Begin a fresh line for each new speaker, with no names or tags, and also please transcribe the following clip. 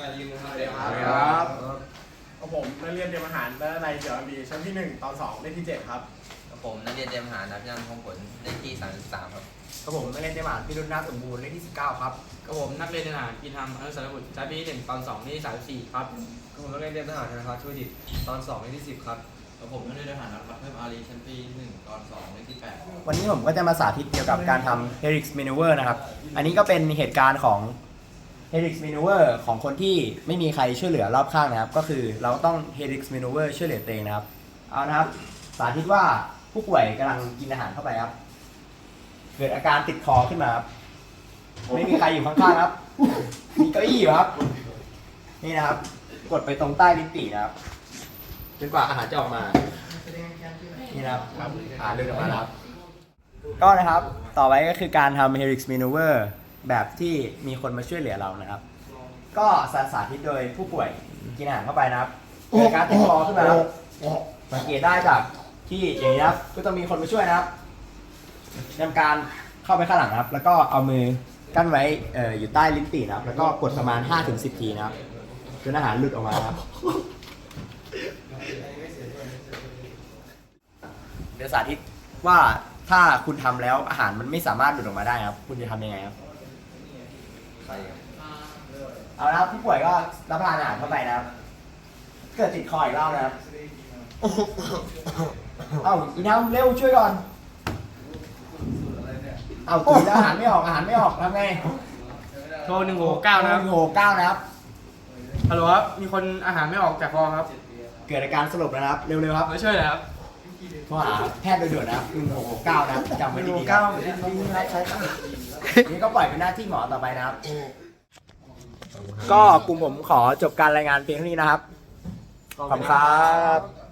วัสดีครับ
ครับ
กับผมนักเรียนเตรียมอาหารและในเดี๋ยวมีชั้นที่หนึ่งตอนสองเลขที่เจ็ดครับ
กับผมนักเรียนเตรียมอาหารนับยามของผลเลขที่33ครับ
กับผมนักเรียนเตรียมอาหารพิรุณนาถสมบูรณ์เลขที่19ครับ
กับผมนักเรียนทหารอินทามอนุสารบุตรชั้นปีที่หนึ่งตอนสองที่สามสิบสี่ครับ
กับผมนักเรียนเตรียมทหารธนาคารช่วยดิตตอน2เลขที่10ครับ
กับผมนักเรียนทหารรับเพิ่มอารีชั้นปีหนึ่งตอนสองเลขที่แปด
วันนี้ผมก็จะมาสาธิตเกี่ยวกับการทำ Helix Maneuver นะครับอันนี้ก็เป็นเหตุการณ์ของ Helix Maneuver ของคนที่ไม่มีใครช่วยเหลือรอบข้างนะครับ ก็คือเราต้อง Helix Maneuver ช่วยเหลือตัวเองนะครับ เอานะครับ สาธิตว่าผู้ป่วยกำลังกินอาหารเข้าไปครับ เกิดอาการติดคอขึ้นมาครับ ไม่มีใครอยู่ข้างๆครับ มีเก้าอี้อยู่ครับ นี่นะครับ กดไปตรงใต้ลิ้นปี่นะครับจนกว่าอาหารจะออกมา นี่นะครับอ่าเลื่อออกมานะครับก็นะครับ ต่อไปก็คือการทำ Helix Maneuver แบบที่มีคนมาช่วยเหลือเรานะครับ ก็สาสาธิตโดยผู้ป่วยกินอาหารเข้าไปนะครับเกิดการติดคอขึ้นมานะครับสังเกตได้จากที่อย่างนี้นะครับ ก็จะมีคนมาช่วยนะครับทำการเข้าไปข้างหลังนะครับ แล้วก็เอามือกั้นไว้เอ่ออยู่ใต้ลิ้นปี่นะครับ แล้วก็กดประมาณ5-10 ทีนะครับจนอาหารหลุดออกมานะครับ เดี๋ยวสาธิตว่าถ้าคุณทำแล้วอาหารมันไม่สามารถหลุดออกมาได้ครับ คุณจะทำยังไงครับ
ใครครับ
เอาละครับผู้ป่วยก็รับประทานอาหารเข้าไปนะครับ เกิดติดคออีกรอบนะครับ เอาอีน้ำเร็วช่วยก่อน เอาตื่นแล้วอาหารไม่ออกอาหารไม่ออกทำไง
โทรหนึ่งหกเก้านะครับ
โหเก้านะครับ
ฮัลโหลครับ มีคนอาหารไม่ออกจากคอครับ
เกิดอาการสลบแล้วนะครับ เร็วๆครับ
มาช่วยหน่อยครับ
โทรหาแพทย์โดยด่วนนะครับ1669นะครับจำไว้ดีๆครับ นี่ก็ปล่อยเป็นหน้าที่หมอต่อไปนะครับ ก็กลุ่มผมขอจบการรายงานเพียงเท่านี้นะครับ ขอบคุณครับ